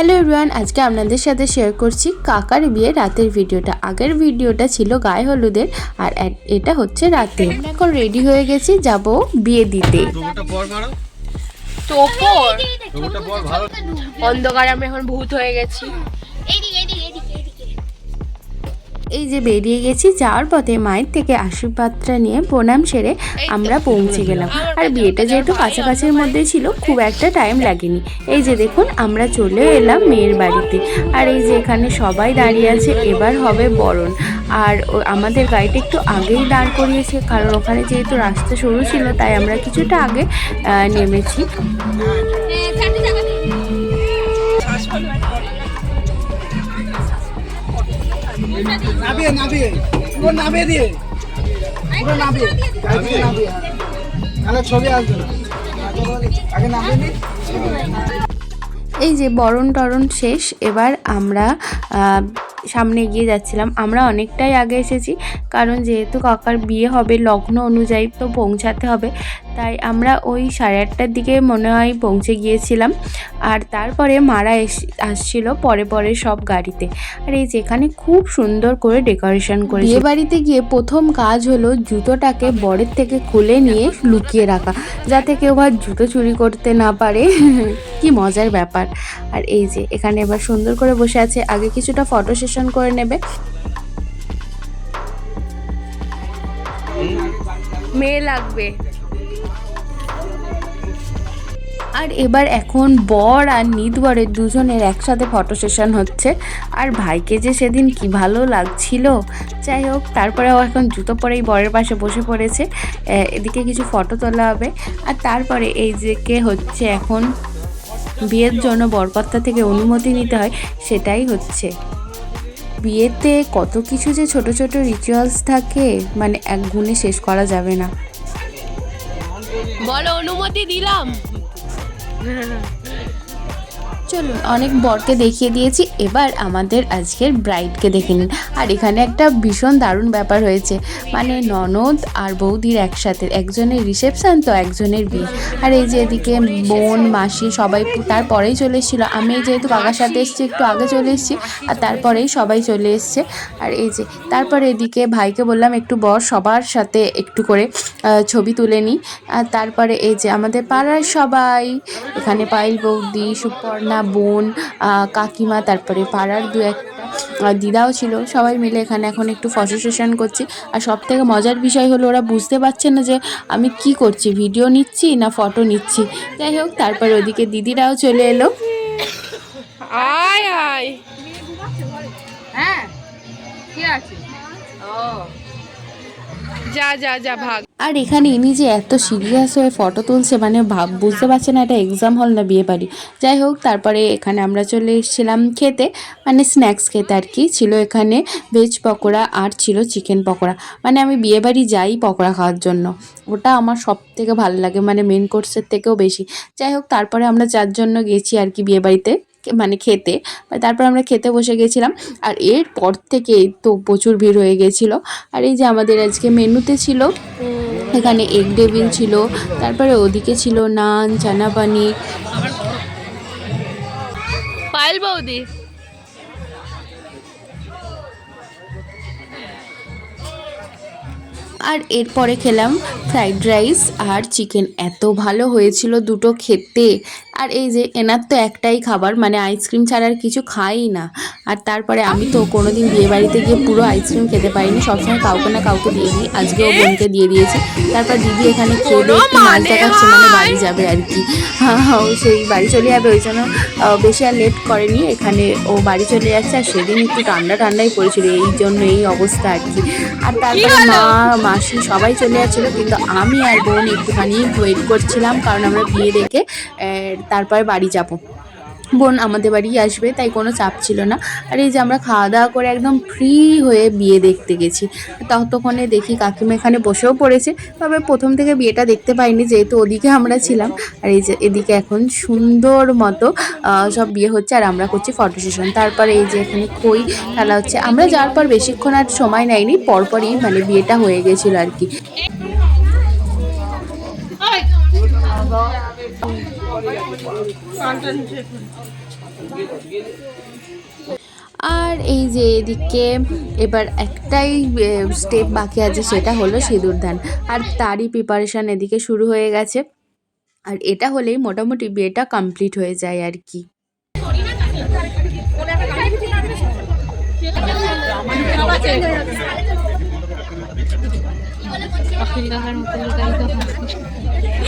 Hello everyone আজকে আপনাদের সাথে শেয়ার করছি কাকার বিয়ে রাতের ভিডিওটা। আগের ভিডিওটা ছিল গায়ে হলুদের আর এটা হচ্ছে রাতে। এখন রেডি হয়ে গেছি যাব বিয়ে দিতে। অন্ধকার আমি এখন ভূত হয়ে গেছি। এই যে বেরিয়ে গেছি যাওয়ার পথে মায়ের থেকে আশীর্বাদটা নিয়ে প্রণাম সেরে আমরা পৌঁছে গেলাম। আর বিয়েটা যেহেতু কাছাকাছির মধ্যে ছিল খুব একটা টাইম লাগেনি। এই যে দেখুন আমরা চলে এলাম মেয়ের বাড়িতে। আর এই যে এখানে সবাই দাঁড়িয়ে আছে এবার হবে বরণ। আর ও- আমাদের গাড়িটা একটু আগেই দাঁড় করিয়েছে কারণ ওখানে যেহেতু রাস্তা সরু ছিল তাই আমরা কিছুটা আগে নেমেছি। নাবিয়ে নাবিয়ে। পুরো নাবিয়ে দিয়ে। পুরো নাবিয়ে। নাবিয়ে ছবি আসবে আগে নাবিয়ে এই যে বরণ টরণ শেষ, এবার আমরা সামনে এগিয়ে যাচ্ছিলাম। আমরা অনেকটাই আগে এসেছি, কারণ যেহেতু কাকার বিয়ে হবে লগ্ন অনুযায়ী তো পৌঁছাতে হবে, তাই আমরা ওই সাড়ে আটটার দিকে মনে হয় পৌঁছে গিয়েছিলাম। আর তারপরে মারা এস, আসছিল পরে পরে সব গাড়িতে। আর এই যেখানে খুব সুন্দর করে ডেকোরেশন করে বিয়ে বাড়িতে গিয়ে প্রথম কাজ হলো জুতোটাকে বরের থেকে খুলে নিয়ে লুকিয়ে রাখা, যাতে কেউ আর জুতো চুরি করতে না পারে। কি মজার ব্যাপার। আর এই যে, এখানে এবার সুন্দর করে বসে আছে, আগে কিছুটা ফটো সেশন করে নেবে। মেয়ে লাগবে। আর এবার এখন বর আর নিদ বরের দুজনের একসাথে ফটো সেশন হচ্ছে। আর ভাইকে যে সেদিন কি ভালো লাগছিল, যাই হোক তারপরে ও এখন জুতো পরেই বরের পাশে বসে পড়েছে। এদিকে কিছু ফটো তোলা হবে। আর তারপরে এই যে কে হচ্ছে এখন বিয়ের জন্য বরকর্তা থেকে অনুমতি নিতে হয় সেটাই হচ্ছে। বিয়েতে কত কিছু যে ছোট ছোট রিচুয়ালস থাকে মানে এক গুণে শেষ করা যাবে না। বলো অনুমতি দিলাম। চলুন অনেক বরকে দেখিয়ে দিয়েছি। এবার আমাদের আজকের ব্রাইডকে দেখে নিন আর এখানে একটা ভীষণ দারুণ ব্যাপার হয়েছে। মানে ননদ আর বৌদির একসাথে, একজনের রিসেপশান তো একজনের বিয়ে। আর এই যে এদিকে বোন, মাসি সবাই তারপরেই চলে এসেছিল। আমি যেহেতু কাকার সাথে এসেছি, একটু আগে চলে এসেছি আর তারপরেই সবাই চলে এসছে। আর এই যে তারপরে এদিকে ভাইকে বললাম, একটু বর সবার সাথে একটু করে ছবি তুলে নিই আর তারপরে এই যে আমাদের পাড়ার সবাই, এখানে পাইল বৌদি, সুপর্ণা, বোন কাকিমা, তারপরে পাড়ার দু একটা দিদাও ছিল। সবাই মিলে এখানে এখন একটু ফটো সেশন করছি। আর সব থেকে মজার বিষয় হলো ওরা বুঝতে পারছে না যে আমি কি করছি ভিডিও নিচ্ছি না ফটো নিচ্ছি। যাই হোক তারপর ওদিকে দিদিরাও চলে এলো। আয় আয়। হ্যাঁ কি আছে? ও। যা যা যা, ভাগ। আর এখানে ইনি যে এত সিরিয়াস হয়ে ফটো তুলছে মানে ভাব বুঝতে পারছে না, এটা এক্সাম হল না বিয়ে বাড়ি। যাই হোক, তারপরে এখানে আমরা চলে এসেছিলাম খেতে। মানে স্ন্যাক্স খেতে আর কি। ছিল এখানে ভেজ পকোড়া আর ছিল চিকেন পকোড়া। মানে আমি বিয়ে বাড়ি যাই পকোড়া খাওয়ার জন্য। ওটা আমার সব থেকে ভালো লাগে মানে মেন কোর্সের থেকেও বেশি। যাই হোক, তারপরে আমরা যার জন্য গেছি আর কি বিয়ে বাড়িতে। মানে খেতে তারপর আমরা খেতে বসে গেছিলাম। আর এরপর থেকে তো প্রচুর ভিড় হয়ে গেছিল। আর এই যে আমাদের আজকে মেনুতে ছিল এখানে এগ ডেভিল ছিল তারপরে ওদিকে ছিল নান চানা পানির। পায়েল বৌদি। আর এরপরে খেলাম ফ্রাইড রাইস আর চিকেন। এত ভালো হয়েছিল দুটো খেতে। আর এই যে এনার তো একটাই খাবার মানে আইসক্রিম ছাড়া আর কিছু খাই না। আর তারপরে আমি তো কোনোদিন বিয়ে বাড়িতে গিয়ে পুরো আইসক্রিম খেতে পারিনি সবসময় কাউকে না কাউকে দিয়ে দিই আজকেও বোনকে দিয়ে দিয়েছি। তারপর দিদি এখানে খেয়ে দিয়ে একটু মাছ দেখাচ্ছে মানে বাড়ি যাবে আর কি। হ্যাঁ ও সেই বাড়ি চলে যাবে ওই জন্য বেশি আর লেট করেনি। এখানে ও বাড়ি চলে যাচ্ছে আর সেদিন একটু ঠান্ডা ঠান্ডাই পড়েছিল এই জন্য এই অবস্থা আর কি। আর তারপরে মা মাসি সবাই চলে যাচ্ছিল কিন্তু আমি আর বোন একটুখানি ওয়েট করছিলাম কারণ আমরা বিয়ে দেখে তারপরে বাড়ি যাব। বোন আমাদের বাড়ি আসবে, তাই কোনো চাপ ছিল না। আর এই যে আমরা খাওয়া দাওয়া করে একদম ফ্রি হয়ে বিয়ে দেখতে গেছি। ততক্ষণে দেখি কাকিমা এখানে বসেও পড়েছে। তবে প্রথম থেকে বিয়েটা দেখতে পাইনি, যেহেতু ওদিকে আমরা ছিলাম। আর এই যে এদিকে এখন সুন্দর মতো সব বিয়ে হচ্ছে আর আমরা করছি ফটো সেশন তারপরে এই যে এখানে খই খেলা হচ্ছে। আমরা যাওয়ার পর বেশিক্ষণ আর সময় নেয়নি, পরপরই মানে বিয়েটা হয়ে গেছিল আর কি। আর এই যে এদিকে এবার একটাই স্টেপ বাকি আছে, সেটা হলো সিঁদুর সিঁদুরদান আর তারই প্রিপারেশান এদিকে শুরু হয়ে গেছে। আর এটা হলেই মোটামুটি বিয়েটা কমপ্লিট হয়ে যায় আর কি।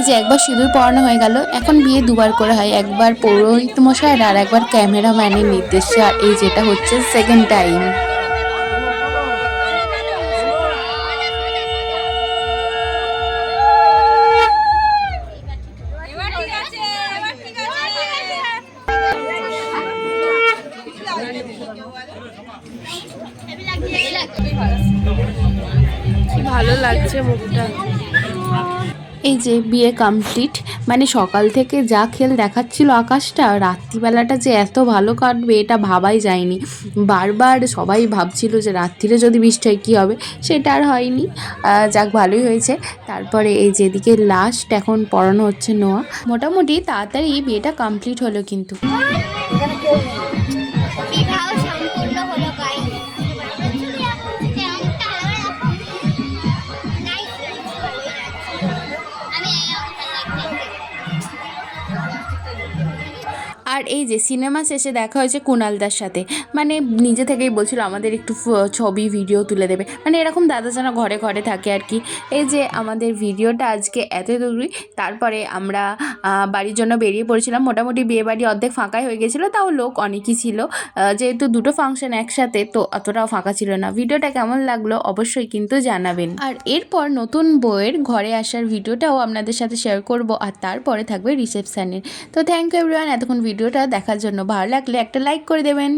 এই যে একবার সিঁদুর পরানো হয়ে গেল, এখন বিয়ে দুবার করে হয়। একবার পৌরোহিত মশাইয়ের আর একবার ক্যামেরাম্যানের নির্দেশে, আর এই যেটা হচ্ছে সেকেন্ড টাইম ভালো লাগছে মুখটা। এই যে বিয়ে কমপ্লিট মানে সকাল থেকে যা খেল দেখাচ্ছিল আকাশটা, রাত্রিবেলাটা যে এত ভালো কাটবে এটা ভাবাই যায়নি। বারবার সবাই ভাবছিল যে রাত্রিরে যদি বৃষ্টি হয় কী হবে, সেটা আর হয়নি। যাক, ভালোই হয়েছে। তারপরে এই যেদিকে লাস্ট এখন পড়ানো হচ্ছে নোয়া। মোটামুটি তাড়াতাড়ি বিয়েটা কমপ্লিট হলো কিন্তু। আর এই যে সিনেমা শেষে দেখা হয়েছে কুণালদার সাথে। মানে নিজে থেকেই বলছিল আমাদের একটু ছবি ভিডিও তুলে দেবে। মানে এরকম দাদা যেন ঘরে ঘরে থাকে আর কি। এই যে আমাদের ভিডিওটা আজকে এত দূরই, তারপরে আমরা বাড়ির জন্য বেরিয়ে পড়েছিলাম। মোটামুটি বিয়ে বাড়ি অর্ধেক ফাঁকাই হয়ে গেছিল, তাও লোক অনেকই ছিল। যেহেতু দুটো ফাংশন একসাথে, তো অতটাও ফাঁকা ছিল না। ভিডিওটা কেমন লাগল অবশ্যই কিন্তু জানাবেন। আর এরপর নতুন বইয়ের ঘরে আসার ভিডিওটাও আপনাদের সাথে শেয়ার করব। আর তারপরে থাকবে রিসেপশানের। তো থ্যাংক ইউ এভরিওয়ান এতক্ষণ ভিডিওটা দেখার জন্য ভালো লাগলে একটা লাইক করে দেবেন।